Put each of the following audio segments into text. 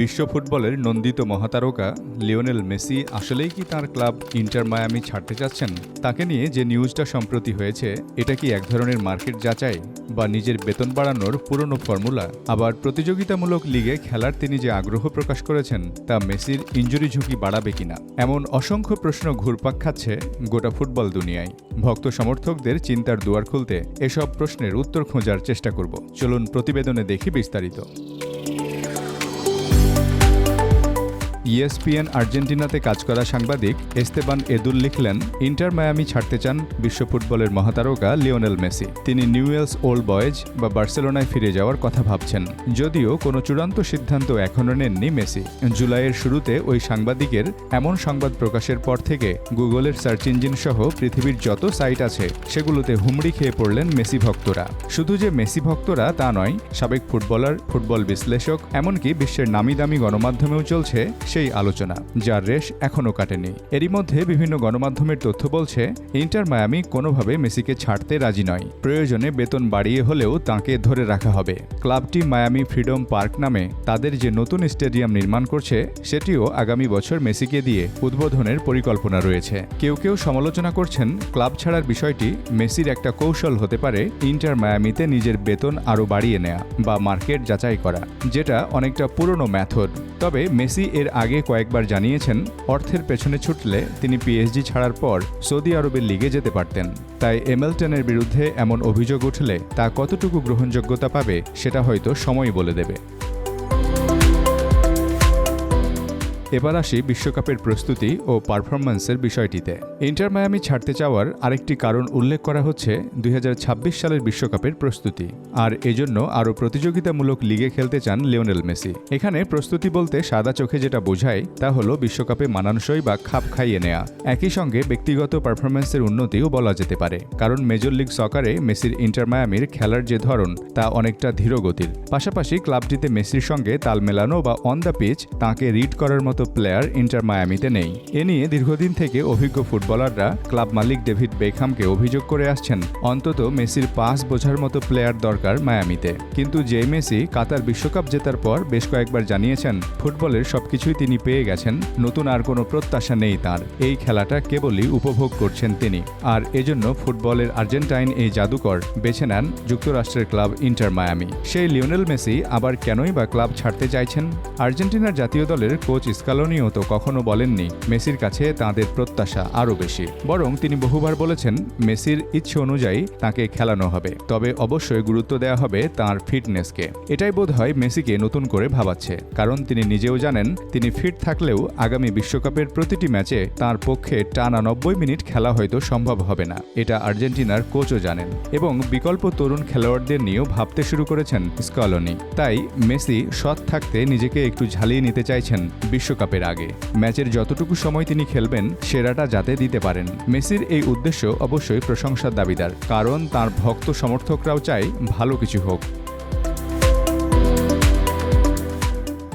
বিশ্ব ফুটবলের নন্দিত মহাতারকা Lionel Messi আসলেই কি তার ক্লাব ইন্টার মায়ামি ছাড়তে চাচ্ছেন? তাকে নিয়ে যে নিউজটা সম্প্রতি হয়েছে, এটা কি এক ধরনের মার্কেট যাচাই বা নিজের বেতন বাড়ানোর পুরনো ফর্মুলা? আবার প্রতিযোগিতামূলক লিগে খেলার তিনি যে আগ্রহ প্রকাশ করেছেন, তা মেসির ইঞ্জুরি ঝুঁকি বাড়াবে কিনা? এমন অসংখ্য প্রশ্ন ঘুরপাক খাচ্ছে গোটা ফুটবল দুনিয়ায়। ভক্ত সমর্থকদের চিন্তার দুয়ার খুলতে এসব প্রশ্নের উত্তর খোঁজার চেষ্টা করব। চলুন প্রতিবেদনে দেখি বিস্তারিত। ইএসপিএন আর্জেন্টিনাতে কাজ করা সাংবাদিক এস্তেবান এদুল লিখলেন, ইন্টার মায়ামি ছাড়তে চান বিশ্ব ফুটবলের মহাতারকা লিওনেল মেসি। তিনি নিউ নিউয়েলস ওল্ড বয়েজ বা বার্সেলোনায় ফিরে যাওয়ার কথা ভাবছেন। যদিও কোনো চূড়ান্ত সিদ্ধান্ত এখনও নেননি মেসি। জুলাইয়ের শুরুতে ওই সাংবাদিকের এমন সংবাদ প্রকাশের পর থেকে গুগলের সার্চ ইঞ্জিন সহ পৃথিবীর যত সাইট আছে, সেগুলোতে হুমড়ি খেয়ে পড়লেন মেসি ভক্তরা। শুধু যে মেসি ভক্তরা তা নয়, সাবেক ফুটবলার, ফুটবল বিশ্লেষক, এমনকি বিশ্বের নামি দামি গণমাধ্যমেও চলছে সেই আলোচনা, যার রেশ এখনও কাটেনি। এরই মধ্যে বিভিন্ন গণমাধ্যমের তথ্য বলছে, ইন্টার মায়ামি কোনোভাবে মেসিকে ছাড়তে রাজি নয়। প্রয়োজনে বেতন বাড়িয়ে হলেও তাঁকে ধরে রাখা হবে। ক্লাবটি মায়ামি ফ্রিডম পার্ক নামে তাদের যে নতুন স্টেডিয়াম নির্মাণ করছে, সেটিও আগামী বছর মেসিকে দিয়ে উদ্বোধনের পরিকল্পনা রয়েছে। কেউ কেউ সমালোচনা করছেন, ক্লাব ছাড়ার বিষয়টি মেসির একটা কৌশল হতে পারে ইন্টার মায়ামিতে নিজের বেতন আরও বাড়িয়ে নেয়া বা মার্কেট যাচাই করা, যেটা অনেকটা পুরনো ম্যাথড তবে মেসি এর আগে কয়েকবার জানিয়েছেন, অর্থের পেছনে ছুটলে তিনি পিএসজি ছাড়ার পর সৌদি আরবের লিগে যেতে পারতেন। তাই এমেলটনের বিরুদ্ধে এমন অভিযোগ উঠলে তা কতটুকু গ্রহণযোগ্যতা পাবে, সেটা হয়তো সময় বলে দেবে। এবার আসি বিশ্বকাপের প্রস্তুতি ও পারফরম্যান্সের বিষয়টিতে। ইন্টার মায়ামি ছাড়তে চাওয়ার আরেকটি কারণ উল্লেখ করা হচ্ছে দুই হাজার ছাব্বিশ সালের বিশ্বকাপের প্রস্তুতি। আর এজন্য আরও প্রতিযোগিতামূলক লিগে খেলতে চান লিওনেল মেসি। এখানে প্রস্তুতি বলতে সাদা চোখে যেটা বোঝায় তা হলো বিশ্বকাপে মানানসই বা খাপ খাইয়ে নেয়া। একই সঙ্গে ব্যক্তিগত পারফরম্যান্সের উন্নতিও বলা যেতে পারে, কারণ মেজর লিগ সকারে মেসির ইন্টার মায়ামির খেলার যে ধরন, তা অনেকটা ধীরগতির। পাশাপাশি ক্লাবটিতে মেসির সঙ্গে তাল মেলানো বা অন দ্য পিচ তাঁকে রিড করার মতো প্লেয়ার ইন্টার মায়ামিতে নেই। এ নিয়ে দীর্ঘদিন থেকে অভিজ্ঞ ফুটবলাররা ক্লাব মালিক ডেভিড বেকহামকে অভিযোগ করে আসছেন, অন্তত মেসির পাস বোঝার মতো প্লেয়ার দরকার মায়ামিতে। কিন্তু যে মেসি কাতার বিশ্বকাপ জেতার পর বেশ কয়েকবার জানিয়েছেন, ফুটবলের সবকিছুই তিনি পেয়ে গেছেন, নতুন আর কোনো প্রত্যাশা নেই তার। এই খেলাটা কেবলই উপভোগ করছেন তিনি। আর এজন্য ফুটবলের আর্জেন্টাইন এই জাদুকর বেছে নেন যুক্তরাষ্ট্রের ক্লাব ইন্টার মায়ামি। সেই লিওনেল মেসি আবার কেনই বা ক্লাব ছাড়তে চাইছেন? আর্জেন্টিনার জাতীয় দলের কোচ স্কালোনিও তো কখনো বলেননি, মেসির কাছে তাঁদের প্রত্যাশা আরও বেশি। বরং তিনি বহুবার বলেছেন, মেসির ইচ্ছে অনুযায়ী তাকে খেলানো হবে, তবে অবশ্যই গুরুত্ব দেওয়া হবে তার ফিটনেসকে। এটাই বোধ হয় মেসিকে নতুন করে ভাবাচ্ছে, কারণ তিনি নিজেও জানেন, তিনি ফিট থাকলেও আগামী বিশ্বকাপের প্রতিটি ম্যাচে তার পক্ষে টানা নব্বই মিনিট খেলা হয়তো সম্ভব হবে না, এটা আর্জেন্টিনার কোচও জানেন। এবং বিকল্প তরুণ খেলোয়াড়দের নিয়েও ভাবতে শুরু করেছেন স্কলনি। তাই মেসি সৎ থাকতে নিজেকে একটু ঝালিয়ে নিতে চাইছেন বিশ্বকাপের আগে। ম্যাচের যতটুকু সময় তিনি খেলবেন, সেরাটা যাতে দিতে পারেন। মেসির এই উদ্দেশ্য অবশ্যই প্রশংসার দাবিদার। কারণ তার ভক্ত সমর্থকরাও চায় ভালো কিছু হোক।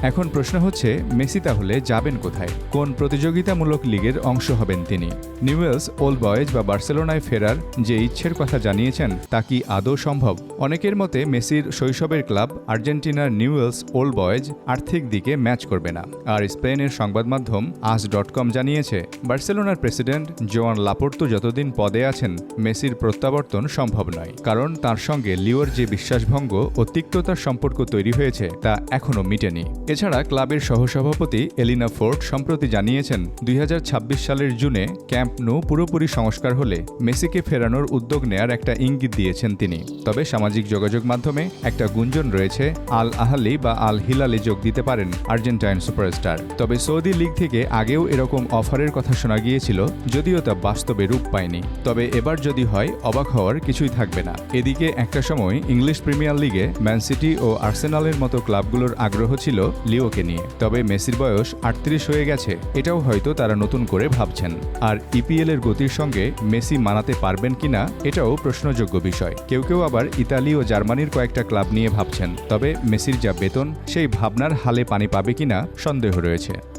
এখন প্রশ্ন হচ্ছে, মেসি তাহলে যাবেন কোথায়? কোন প্রতিযোগিতামূলক লিগের অংশ হবেন তিনি? নিউয়েলস ওল্ড বয়েজ বা বার্সেলোনায় ফেরার যে ইচ্ছের কথা জানিয়েছেন, তা কি আদৌ সম্ভব? অনেকের মতে, মেসির শৈশবের ক্লাব আর্জেন্টিনার নিউয়েলস ওল্ড বয়েজ আর্থিক দিকে ম্যাচ করবে না। আর স্পেনের সংবাদ মাধ্যম আস ডট কম জানিয়েছে, বার্সেলোনার প্রেসিডেন্ট জোয়ান লাপোর্তো যতদিন পদে আছেন, মেসির প্রত্যাবর্তন সম্ভব নয়। কারণ তার সঙ্গে লিওর যে বিশ্বাসভঙ্গ ও তিক্ততার সম্পর্ক তৈরি হয়েছে, তা এখনও মিটেনি। এছাড়া ক্লাবের সহসভাপতি এলিনা ফোর্ট সম্প্রতি জানিয়েছেন, দুই হাজার ছাব্বিশ সালের জুনে ক্যাম্প নো পুরোপুরি সংস্কার হলে মেসিকে ফেরানোর উদ্যোগ নেয়ার একটা ইঙ্গিত দিয়েছেন তিনি। তবে সামাজিক যোগাযোগ মাধ্যমে একটা গুঞ্জন রয়েছে, আল আহালি বা আল হিলালে যোগ দিতে পারেন আর্জেন্টাইন সুপারস্টার। তবে সৌদি লিগ থেকে আগেও এরকম অফারের কথা শোনা গিয়েছিল, যদিও তা বাস্তবে রূপ পায়নি। তবে এবার যদি হয়, অবাক হওয়ার কিছুই থাকবে না। এদিকে একটা সময় ইংলিশ প্রিমিয়ার লিগে ম্যান সিটি ও আর্সেনালের মতো ক্লাবগুলোর আগ্রহ ছিল লিওকে নিয়ে, তবে মেসির বয়স আটত্রিশ হয়ে গেছে, এটাও হয়তো তারা নতুন করে ভাবছেন। আর ইপিএল এর গতির সঙ্গে মেসি মানাতে পারবেন কিনা এটাও প্রশ্নযোগ্য বিষয়। কেউ কেউ আবার ইতালি ও জার্মানির কয়েকটা ক্লাব নিয়ে ভাবছেন, তবে মেসির যা বেতন, সেই ভাবনার হালে পানি পাবে কিনা সন্দেহ রয়েছে।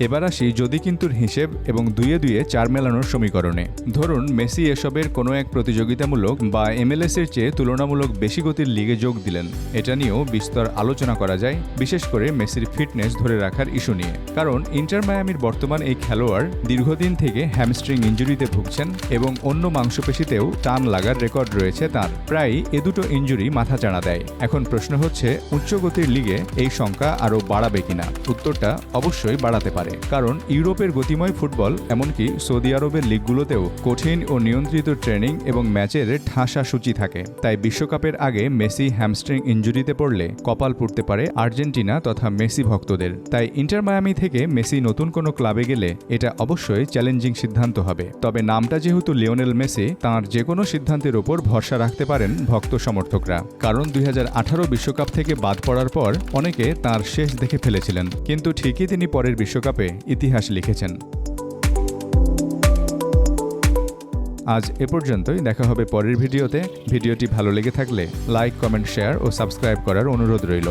এবার আসি যদি কিন্তুর হিসেব এবং দুইয়ে দুয়ে চার মেলানোর সমীকরণে। ধরুন, মেসি এসবের কোনো এক প্রতিযোগিতামূলক বা এমএলএস এর চেয়ে তুলনামূলক বেশি গতির লিগে যোগ দিলেন। এটা নিয়েও বিস্তর আলোচনা করা যায়, বিশেষ করে মেসির ফিটনেস ধরে রাখার ইস্যু নিয়ে। কারণ, ইন্টার মায়ামির বর্তমান এই খেলোয়াড় দীর্ঘদিন থেকে হ্যামস্ট্রিং ইঞ্জুরিতে ভুগছেন এবং অন্য মাংসপেশিতেও টান লাগার রেকর্ড রয়েছে তার। প্রায় এ দুটো ইঞ্জুরি মাথা চাড়া দেয়। এখন প্রশ্ন হচ্ছে উচ্চ গতির লিগে এই সংখ্যা আরও বাড়াবে কিনা? উত্তরটা অবশ্যই বাড়াতে পারে। কারণ ইউরোপের গতিময় ফুটবল, এমনকি সৌদি আরবের লিগগুলোতেও কঠিন ও নিয়ন্ত্রিত ট্রেনিং এবং ম্যাচের ঠাসা সূচি থাকে। তাই বিশ্বকাপের আগে মেসি হ্যামস্ট্রিং ইঞ্জুরিতে পড়লে কপাল পড়তে পারে আর্জেন্টিনা তথা মেসি ভক্তদের। তাই ইন্টার মায়ামি থেকে মেসি নতুন কোনো ক্লাবে গেলে এটা অবশ্যই চ্যালেঞ্জিং সিদ্ধান্ত হবে। তবে নামটা যেহেতু লিওনেল মেসি, তাঁর যে কোনো সিদ্ধান্তের ওপর ভরসা রাখতে পারেন ভক্ত সমর্থকরা। কারণ দুই বিশ্বকাপ থেকে বাদ পড়ার পর অনেকে তার শেষ দেখে ফেলেছিলেন। কিন্তু ঠিকই তিনি পরের বিশ্বকাপে ইতিহাস লিখেছেন। আজ এ পর্যন্তই, দেখা হবে পরের ভিডিওতে। ভিডিওটি ভালো লেগে থাকলে লাইক, কমেন্ট, শেয়ার ও সাবস্ক্রাইব করার অনুরোধ রইল।